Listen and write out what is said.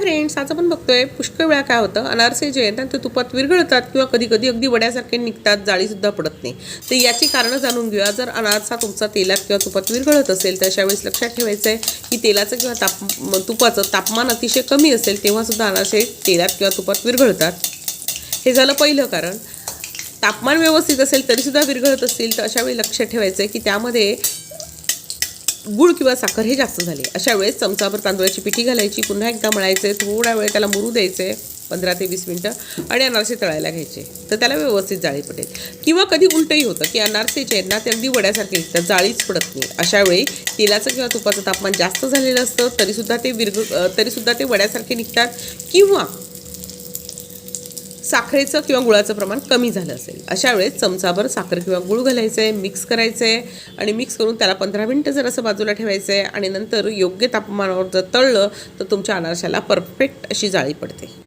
Friends आज आपण बघतोय पुष्कळ वेळा काय होतं अनारसे जे आहेत ते तुपात विरघळतात किंवा कधी कधी अगदी वड्यासारखे निघतात जाळीसुद्धा पडत नाही. तर याची कारणं जाणून घेऊया. जर अनारसा तुमचा तेलात किंवा तुपात विरघळत असेल तर अशा वेळेस लक्षात ठेवायचं आहे की तेलाचं किंवा ताप तुपाचं तापमान अतिशय कमी असेल तेव्हासुद्धा अनारसे तेलात किंवा तुपात विरघळतात. हे झालं पहिलं कारण. तापमान व्यवस्थित असेल तरीसुद्धा विरघळत असतील तर अशा वेळी लक्षात ठेवायचं आहे की त्यामध्ये गुळ किंवा साखर हे जास्त झाले. अशा वेळेस चमचाभर तांदूळाची पिठी घालायची पुन्हा एकदा मळायचे थोडा वेळ त्याला मुरू द्यायचे पंधरा ते वीस मिनटं आणि अनारसे तळायला घ्यायचे. तर त्याला व्यवस्थित जाळी पडेल. किंवा कधी उलटही होतं की अनारसेचे आहेत ना ते अगदी वड्यासारखे निघतात जाळीच पडत नाही. अशा वेळी तेलाचं किंवा तुपाचं तापमान जास्त झालेलं असतं तरीसुद्धा ते विरघ तरीसुद्धा ते वड्यासारखे निघतात. किंवा साखरेचं किंवा गुळाचं प्रमाण कमी झालं असेल. अशा वेळेस चमचाभर साखर किंवा गुळ घालायचं आहे मिक्स करायचं आहे आणि मिक्स करून त्याला पंधरा मिनटं जर असं बाजूला ठेवायचं आहे आणि नंतर योग्य तापमानावर जर तळलं तर तुमच्या अनारशाला परफेक्ट अशी जाळी पडते.